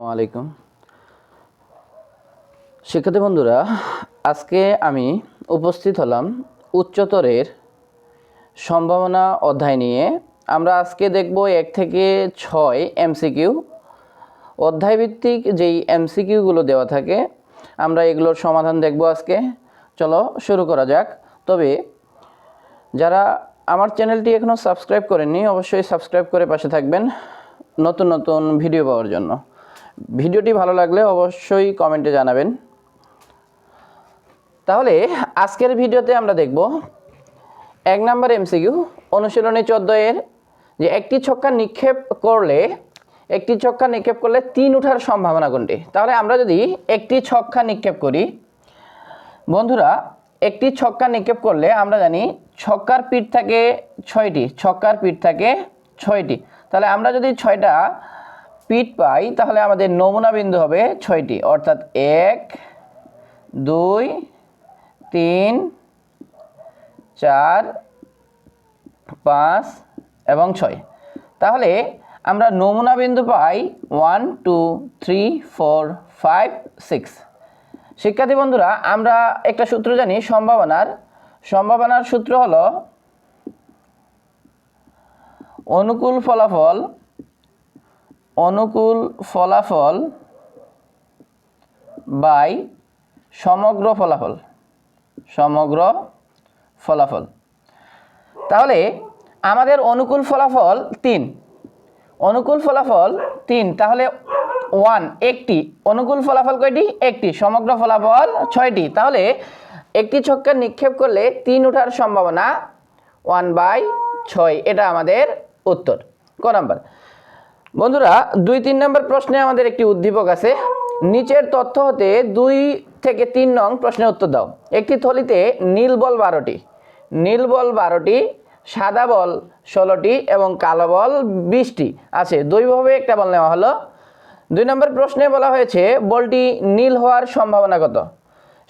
আলাইকুম শিক্ষার্থী বন্ধুরা, আজকে আমি উপস্থিত হলাম উচ্চতরের সম্ভাবনা অধ্যায় নিয়ে। আমরা আজকে দেখব এক থেকে ছয় এমসিকিউ। অধ্যায়ভিত্তিক যেই এমসিকিউগুলো দেওয়া থাকে, আমরা এগুলোর সমাধান দেখব আজকে। চলো শুরু করা যাক। তবে যারা আমার চ্যানেলটি এখনও সাবস্ক্রাইব করেননি, অবশ্যই সাবস্ক্রাইব করে পাশে থাকবেন নতুন নতুন ভিডিও পাওয়ার জন্য। ভিডিওটি ভালো লাগলে অবশ্যই কমেন্টে জানাবেন। তাহলে, আজকের ভিডিওতে আমরা দেখব এক নম্বর এমসিকিউ, অনুশীলনী চোদ্দ এর যে একটি ছক্কা নিক্ষেপ করলে, একটি ছক্কা নিক্ষেপ করলে তিন উঠার সম্ভাবনা কোনটি? তাহলে আমরা যদি একটি ছক্কা নিক্ষেপ করি, বন্ধুরা, একটি ছক্কা নিক্ষেপ করলে আমরা জানি ছক্কার পিঠ থাকে ছয়টি, ছক্কার পিঠ থাকে ছয়টি। তাহলে আমরা যদি ছয়টা পিঠ পাই, তাহলে আমাদের নমুনা বিন্দু হবে ছয়টি। অর্থাৎ এক, দুই, তিন, চার, পাঁচ এবং ছয়। তাহলে আমরা নমুনা বিন্দু পাই one, two, three, four, five, six. শিক্ষার্থী বন্ধুরা, আমরা একটা সূত্র জানি, সম্ভাবনার। সম্ভাবনার সূত্র হলো অনুকূল ফলাফল অনুকূল ফলাফল বাই সমগ্র ফলাফল সমগ্র ফলাফল। তাহলে আমাদের অনুকূল ফলাফল তিন। অনুকূল ফলাফল তিন, তাহলে ওয়ান একটি। অনুকূল ফলাফল কয়টি? একটি। সমগ্র ফলাফল ছয়টি। তাহলে একটি ছক্কা নিক্ষেপ করলে তিন ওঠার সম্ভাবনা ওয়ান বাই ছয়। এটা আমাদের উত্তর। ক নাম্বার? বন্ধুরা, দুই তিন নম্বর প্রশ্নে আমাদের একটি উদ্দীপক আছে। নিচের তথ্য হতে দুই থেকে তিন নং প্রশ্নের উত্তর দাও। একটি থলিতে নীল বল বারোটি। নীল বল বারোটি, সাদা বল ষোলোটি এবং কালো বল বিশটি আছে। দুইভাবে একটা বল নেওয়া হলো। দুই নম্বর প্রশ্নে বলা হয়েছে, বলটি নীল হওয়ার সম্ভাবনা কত?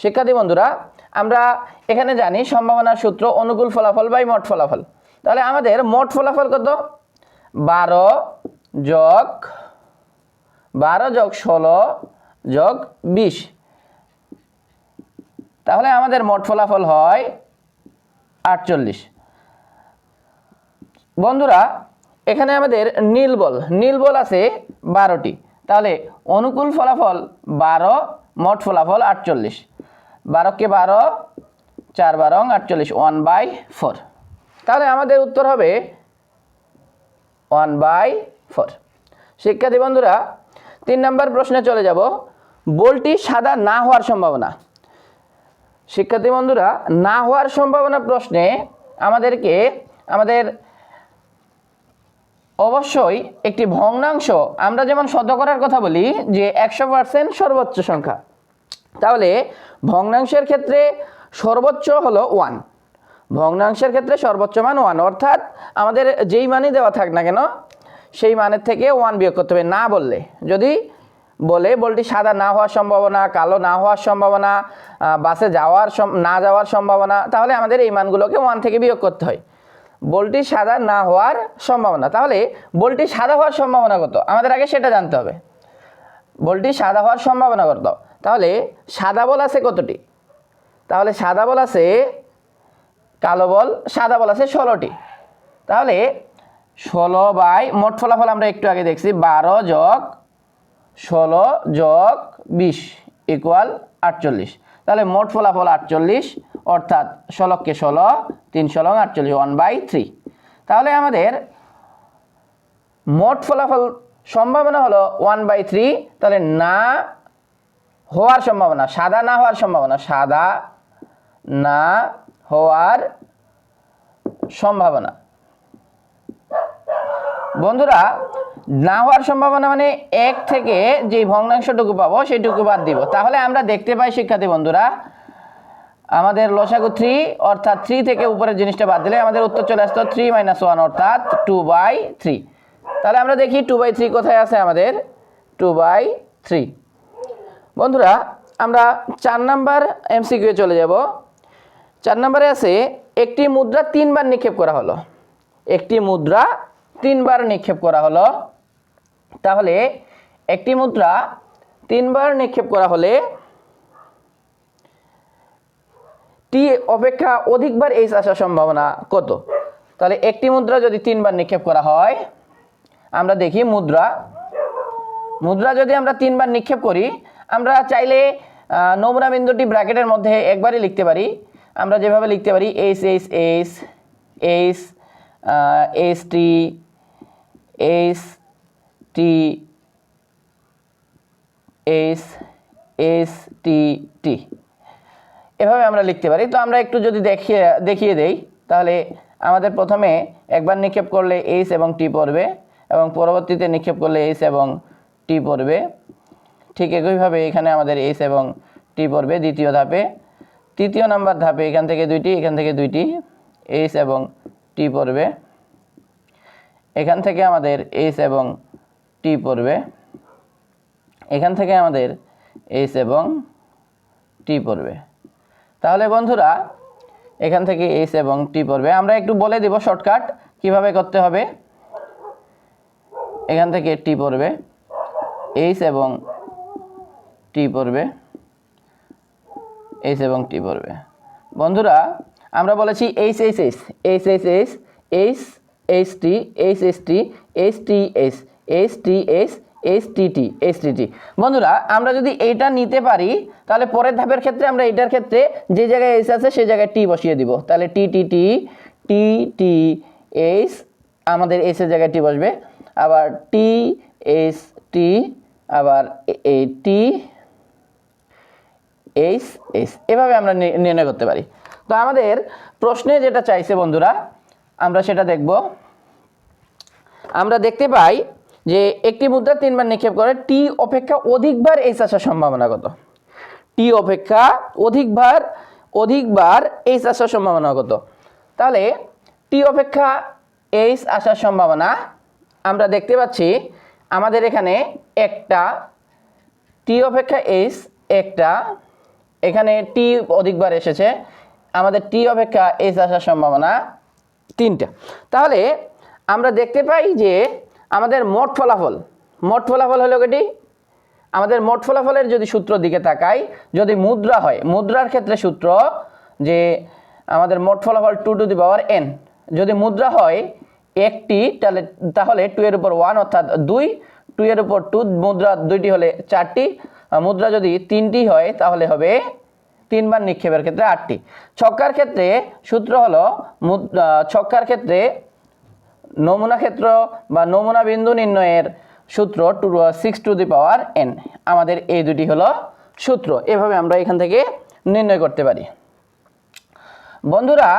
শিক্ষার্থী বন্ধুরা, আমরা এখানে জানি সম্ভাবনার সূত্র অনুকূল ফলাফল বাই মোট ফলাফল। তাহলে আমাদের মোট ফলাফল কত? বারো যোগ বারো যোগ ষোলো যোগ বিশ। তাহলে আমাদের মোট ফলাফল হয় আটচল্লিশ। বন্ধুরা, এখানে আমাদের নীল বল নীল বল আছে বারোটি। তাহলে অনুকূল ফলাফল বারো, মোট ফলাফল আটচল্লিশ। বারোকে বারো, চার বারং, আটচল্লিশ ওয়ান বাই ফোর তাহলে আমাদের উত্তর হবে ওয়ান বাই ফোর। শিক্ষার্থী বন্ধুরা, তিন নম্বর প্রশ্নে চলে যাব। বলটি সাদা না হওয়ার সম্ভাবনা। শিক্ষার্থী বন্ধুরা, না হওয়ার সম্ভাবনা প্রশ্নে আমাদেরকে, আমাদের অবশ্যই একটি ভগ্নাংশ, আমরা যেমন শতকরার কথা বলি যে একশো পার্সেন্ট সর্বোচ্চ সংখ্যা। তাহলে ভগ্নাংশের ক্ষেত্রে সর্বোচ্চ হলো ওয়ান ভগ্নাংশের ক্ষেত্রে সর্বোচ্চ মান ওয়ান অর্থাৎ আমাদের যেই মানই দেওয়া থাক না কেন সেই মানের থেকে ওয়ান বিয়োগ করতে হবে, না বললে। যদি বলে বলটি সাদা না হওয়ার সম্ভাবনা, কালো না হওয়ার সম্ভাবনা বাসে যাওয়ার না যাওয়ার সম্ভাবনা, তাহলে আমাদের এই মানগুলোকে ওয়ান থেকে বিয়োগ করতে হয়। বলটি সাদা না হওয়ার সম্ভাবনা, তাহলে বলটি সাদা হওয়ার সম্ভাবনা কত? আমাদের আগে সেটা জানতে হবে। বলটি সাদা হওয়ার সম্ভাবনা কত? তাহলে সাদা বল আছে কতটি? তাহলে সাদা বল আছে, কালো বল সাদা বল আছে ষোলোটি। তাহলে ষোলো বাই, মোট ফলাফল আমরা একটু আগে দেখছি, বারো যোগ ষোলো যোগ বিশ ইকুয়াল আটচল্লিশ। তাহলে মোট ফলাফল আটচল্লিশ, অর্থাৎ ষোলোকে ষোলো, তিন ষোলো, আটচল্লিশ ওয়ান বাই থ্রি তাহলে আমাদের মোট ফলাফল সম্ভাবনা হলো ওয়ান বাই থ্রি তাহলে না হওয়ার সম্ভাবনা, সাদা না হওয়ার সম্ভাবনা, সাদা না হওয়ার সম্ভাবনা। বন্ধুরা, না হওয়ার সম্ভাবনা মানে এক থেকে যে ভগ্নাংশটুকু পাবো সেটুকু বাদ দিব। তাহলে আমরা দেখতে পাই শিক্ষার্থী বন্ধুরা, আমাদের লসাগু থ্রি অর্থাৎ থ্রি থেকে উপরের জিনিসটা বাদ দিলে আমাদের উত্তর চলে আসতো থ্রি মাইনাস ওয়ান অর্থাৎ টু বাই থ্রি তাহলে আমরা দেখি টু বাই থ্রি কোথায় আছে আমাদের? টু বাই থ্রি বন্ধুরা, আমরা চার নাম্বার এমসিকিউ চলে যাব। চার নম্বরে আছে, একটি মুদ্রা তিনবার নিক্ষেপ করা হলো। একটি মুদ্রা তিনবার নিক্ষেপ করা হলো। তাহলে একটি মুদ্রা তিনবার নিক্ষেপ করা হলে টি অপেক্ষা অধিকবার এইচ আসার সম্ভাবনা কত? তাহলে একটি মুদ্রা যদি তিনবার নিক্ষেপ করা হয়, আমরা দেখি মুদ্রা। মুদ্রা যদি আমরা তিনবার নিক্ষেপ করি, আমরা চাইলে নোংরা বিন্দুটি ব্র্যাকেটের মধ্যে একবারই লিখতে পারি। আমরা যেভাবে লিখতে পারি, H H H H H, T H T H H T T. এভাবে আমরা লিখতে পারি। তো আমরা একটু যদি দেখিয়ে দেখিয়ে দেই, তাহলে আমাদের প্রথমে একবার নিক্ষেপ করলে এইচ এবং টি পড়বে, এবং পরবর্তীতে নিক্ষেপ করলে এইচ এবং টি পড়বে। ঠিক একইভাবে এখানে আমাদের এইচ এবং টি পড়বে দ্বিতীয় ধাপে। তৃতীয় নাম্বার ধাপে এখান থেকে দুইটি, এখান থেকে দুইটি এইচ এবং টি পড়বে। এখান থেকে আমাদের এইচ এবং টি পড়বে। এখান থেকে আমাদের এইচ এবং টি পড়বে। তাহলে বন্ধুরা, এখান থেকে এইচ এবং টি পড়বে। আমরা একটু বলে দিব শর্টকাট, কীভাবে করতে হবে? এখান থেকে টি পড়বে। এইচ এবং টি পড়বে। এইচ এবং টি পড়বে। বন্ধুরা, আমরা বলেছি H H H H H H H H T H H T H T H H T H H T T H T T বন্ধুরা, আমরা যদি এইটা নিতে পারি, তাহলে পরের ধাপের ক্ষেত্রে আমরা এটার ক্ষেত্রে যে জায়গায় এইচ আছে সেই জায়গায় টি বসিয়ে দিব। তাহলে টি T T T T H আমাদের এইচের জায়গায় টি বসবে। আবার টি এইচ টি আবার এই টি এইচ এইচ এভাবে আমরা নির্ণয় করতে পারি। তো আমাদের প্রশ্নে যেটা চাইছে বন্ধুরা আমরা সেটা দেখব। আমরা দেখতে পাই যে একটি মুদ্রা তিনবার নিক্ষেপ করে টি অপেক্ষা অধিকবার এইচ আসার সম্ভাবনা কত? টি অপেক্ষা অধিকবার অধিকবার এইচ আসার সম্ভাবনা কত? তাহলে টি অপেক্ষা এইচ আসার সম্ভাবনা আমরা দেখতে পাচ্ছি, আমাদের এখানে একটা টি অপেক্ষা এইচ একটা, এখানে টি অধিকবার এসেছে, আমাদের টি অপেক্ষা এইচ আসার সম্ভাবনা তিনটা। তাহলে আমরা দেখতে পাই যে আমাদের মোট ফলাফল মোট ফলাফল হলো এটি আমাদের মোট ফলাফলের যদি সূত্র দিকে তাকাই, যদি মুদ্রা হয়, মুদ্রার ক্ষেত্রে সূত্র যে আমাদের মোট ফলাফল two to the power N যদি মুদ্রা হয় একটি, তাহলে তাহলে টু এর উপর ওয়ান অর্থাৎ দুই টু এর উপর টু মুদ্রা দুইটি হলে চারটি। মুদ্রা যদি তিনটি হয়, তাহলে হবে তিনবার নিক্ষেপের ক্ষেত্রে আটটি। ছক্কার ক্ষেত্রে সূত্র হলো ছক্কার ক্ষেত্রে নমুনা ক্ষেত্র বা নমুনা বিন্দু নির্ণয়ের সূত্র two six to the power N আমাদের এই দুটি হলো সূত্র। এভাবে আমরা এখান থেকে নির্ণয় করতে পারি। বন্ধুরা,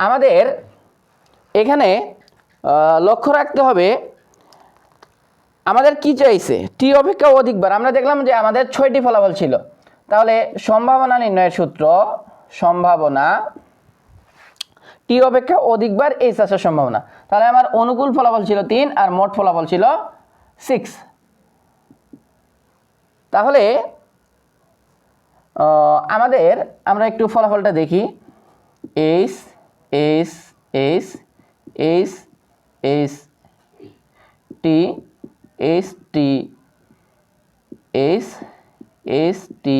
আমাদের এখানে লক্ষ্য রাখতে হবে, আমাদের কি চাইছে? টি অপেক্ষা অধিকবার। আমরা দেখলাম যে আমাদের ছয়টি ফলাফল ছিল। তাহলে সম্ভাবনা নির্ণয়ের সূত্র, সম্ভাবনা টি অপেক্ষা অধিকবার এইচ আসার সম্ভাবনা। তাহলে আমার অনুকূল ফলাফল ছিল তিন আর মোট ফলাফল ছিল সিক্স তাহলে আমাদের আমরা একটু ফলাফলটা দেখি। H H H H H T H T H H T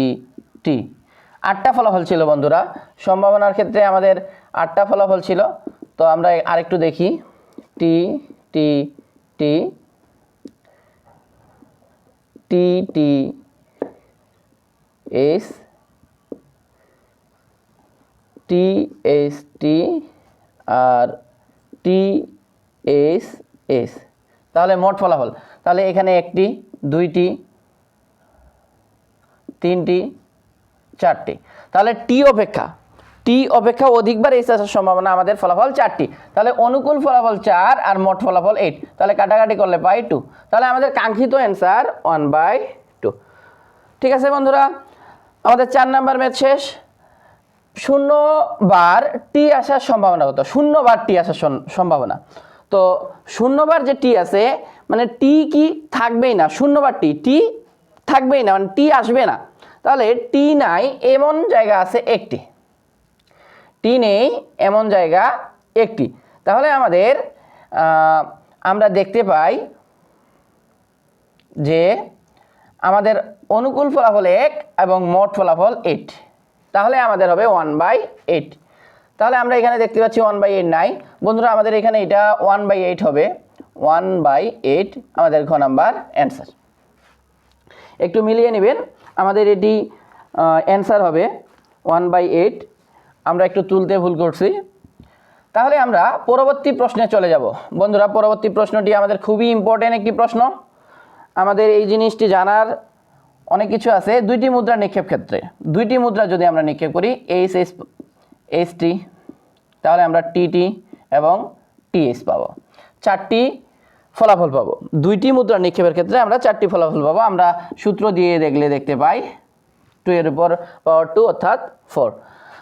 T আটটা ফলাফল ছিল বন্ধুরা। সম্ভাবনার ক্ষেত্রে আমাদের আটটা ফলাফল ছিল। তো আমরা আরেকটু দেখি। T T T T T H T H T আর টি এইচ এস তাহলে মোট ফলাফল। তাহলে এখানে একটি, দুইটি তিনটি, চারটি। তাহলে টি অপেক্ষা। টি অপেক্ষা অধিকবার এইচ আসার সম্ভাবনা আমাদের, ফলাফল চারটি। তাহলে অনুকূল ফলাফল চার আর মোট ফলাফল এইট তাহলে কাটাকাটি করলে পাই টু তাহলে আমাদের কাঙ্ক্ষিত অ্যান্সার ওয়ান বাই টু ঠিক আছে বন্ধুরা? আমাদের চার নাম্বার ম্যাচ শেষ। শূন্য বার টি আসার সম্ভাবনা কত? শূন্য বার টি আসার সম্ভাবনা। তো শূন্যবার যে টি আছে মানে টি কি থাকবেই না। শূন্যবার টি টি থাকবেই না। মানে টি আসবে না। তাহলে টি নাই, এমন জায়গা আছে একটি। টি নেই, এমন জায়গা একটি। তাহলে আমাদের আমরা দেখতে পাই যে আমাদের অনুকূল ফলাফল এক এবং মোট ফলাফল এইট তাহলে আমাদের হবে ওয়ান বাই এইট তাহলে আমরা এখানে দেখতে পাচ্ছি ওয়ান বাই এইট নাই। বন্ধুরা, আমাদের এখানে এটা ওয়ান বাই এইট হবে। ওয়ান বাই এইট আমাদের ঘ নাম্বার অ্যান্সার একটু মিলিয়ে নেবেন। আমাদের এটি অ্যান্সার হবে ওয়ান বাই এইট আমরা একটু তুলতে ভুল করছি। তাহলে আমরা পরবর্তী প্রশ্নে চলে যাব। বন্ধুরা, পরবর্তী প্রশ্নটি আমাদের খুবই ইম্পর্টেন্ট একটি প্রশ্ন। আমাদের এই জিনিসটি জানার অনেক কিছু আছে। দুইটি মুদ্রা নিক্ষেপ ক্ষেত্রে। দুইটি মুদ্রা যদি আমরা নিক্ষেপ করি এইচ এস এইচ তাহলে আমরা টিটি এবং টিএস পাবো। চারটি ফলাফল পাবো। দুইটি মুদ্রা নিক্ষেপের ক্ষেত্রে আমরা চারটি ফলাফল পাবো। আমরা সূত্র দিয়ে দেখলে দেখতে পাই টু এর উপর পাওয়ার টু অর্থাৎ ফোর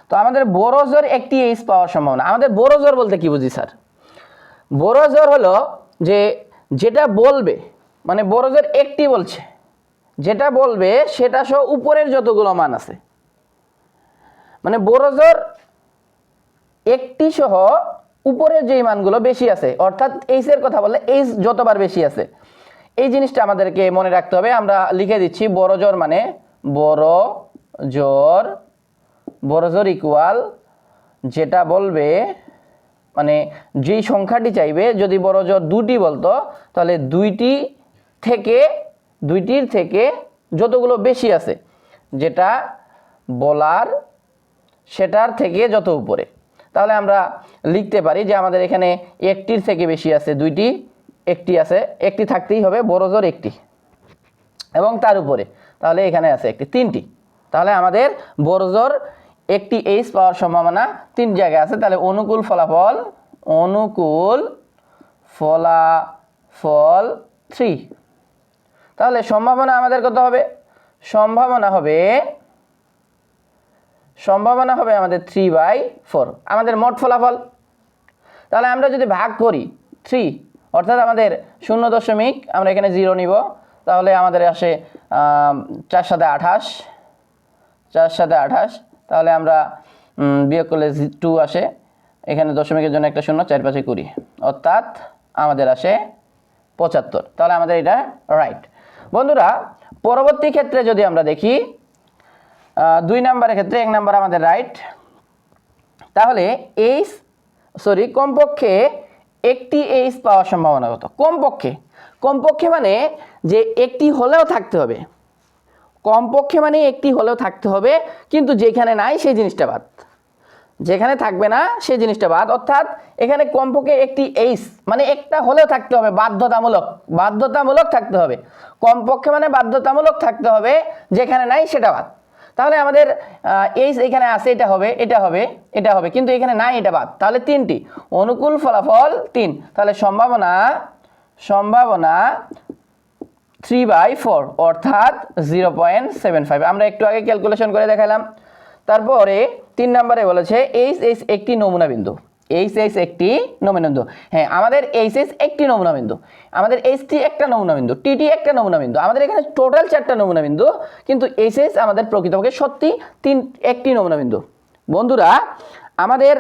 তো আমাদের বড় জোর একটি এইচ পাওয়ার সম্ভাবনা। আমাদের বড় জোর বলতে কি বুঝি, স্যার? বড় জোর হলো যে যেটা বলবে মানে বড় জোর একটি বলছে, যেটা বলবে সেটা সহ উপরের যতগুলো মান আছে। মানে বড় জোর একটি সহ উপরের যেই মানগুলো বেশি আছে, অর্থাৎ এইচ এর কথা বললে এইচ যতবার বেশি আছে। এই জিনিসটা আমাদেরকে মনে রাখতে হবে, আমরা লিখে দিচ্ছি বড় জোর মানে বড় জোর বড় জোর ইকুয়াল যেটা বলবে মানে যেই সংখ্যাটি চাইবে, যদি বড় জোর দুটি বলতো, তাহলে দুইটি থেকে, দুইটির থেকে যতগুলো বেশি আছে, যেটা বলার সেটার থেকে যত উপরে। তাহলে আমরা লিখতে পারি যে আমাদের এখানে একটির থেকে বেশি আছে দুইটি, একটি আছে, একটি থাকতেই হবে বড় জোর একটি। এবং তার উপরে, তাহলে এখানে আছে একটি, তিনটি। তাহলে আমাদের বড় জোর একটি এইচ পাওয়ার সম্ভাবনা তিন জায়গায় আছে, তাহলে অনুকূল ফলাফল অনুকূল ফলাফল থ্রি তাহলে সম্ভাবনা আমাদের কত হবে? সম্ভাবনা হবে সম্ভাবনা হবে আমাদের থ্রি বাই ফোর আমাদের মোট ফলাফল। তাহলে আমরা যদি ভাগ করি থ্রি অর্থাৎ আমাদের শূন্য দশমিক, আমরা এখানে জিরো নিব। তাহলে আমাদের আসে চার সাথে আঠাশ। চার সাথে আঠাশ, তাহলে আমরা বিয়োগ করলে টু আসে। এখানে দশমিকের জন্য একটা শূন্য চার পাশে কুড়ি। অর্থাৎ আমাদের আসে পঁচাত্তর। তাহলে আমাদের এটা রাইট বন্ধুরা, পরবর্তী ক্ষেত্রে যদি আমরা দেখি দুই নাম্বারের ক্ষেত্রে এক নাম্বার আমাদের রাইট তাহলে এইচ সরি কমপক্ষে একটি এইচ পাওয়ার সম্ভাবনা কত? কমপক্ষে। কমপক্ষে মানে যে একটি হলেও থাকতে হবে। কমপক্ষে মানে একটি হলেও থাকতে হবে, কিন্তু যেখানে নাই সেই জিনিসটা বাদ। যেখানে থাকবে না সেই জিনিসটা বাদ। অর্থাৎ এখানে কমপক্ষে একটি এইচ মানে একটা হলেও থাকতে হবে, বাধ্যতামূলক। বাধ্যতামূলক থাকতে হবে। কমপক্ষে মানে বাধ্যতামূলক থাকতে হবে, যেখানে নাই সেটা বাদ। তাহলে আমাদের এইচ এখানে আছে, এটা হবে এটা হবে এটা হবে, কিন্তু এখানে নাই, এটা বাদ। তাহলে তিনটি। অনুকূল ফলাফল তিন। তাহলে সম্ভাবনা সম্ভাবনা থ্রি বাই ফোর অর্থাৎ জিরো পয়েন্ট সেভেন ফাইভ আমরা একটু আগে ক্যালকুলেশন করে দেখালাম। তারপরে তিন নম্বরে বলেছে এইচ এইচ একটি নমুনা বিন্দু। এইচ এইচ একটি নমুনা বিন্দু হ্যাঁ আমাদের এইচ এইচ একটি নমুনা বিন্দু আমাদের এইচ টি একটা নমুনা বিন্দু টিটি একটা নমুনা বিন্দু আমাদের এখানে টোটাল চারটা নমুনা বিন্দু কিন্তু এইচ এইচ আমাদের প্রকৃতপক্ষে সত্যি তিন, একটি নমুনা বিন্দু বন্ধুরা, আমাদের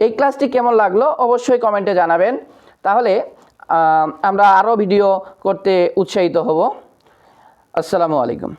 এই ক্লাসটি কেমন লাগল অবশ্যই কমেন্টে জানাবেন। তাহলে আমরা আরও ভিডিও করতে উৎসাহিত হব। আসসালামু আলাইকুম।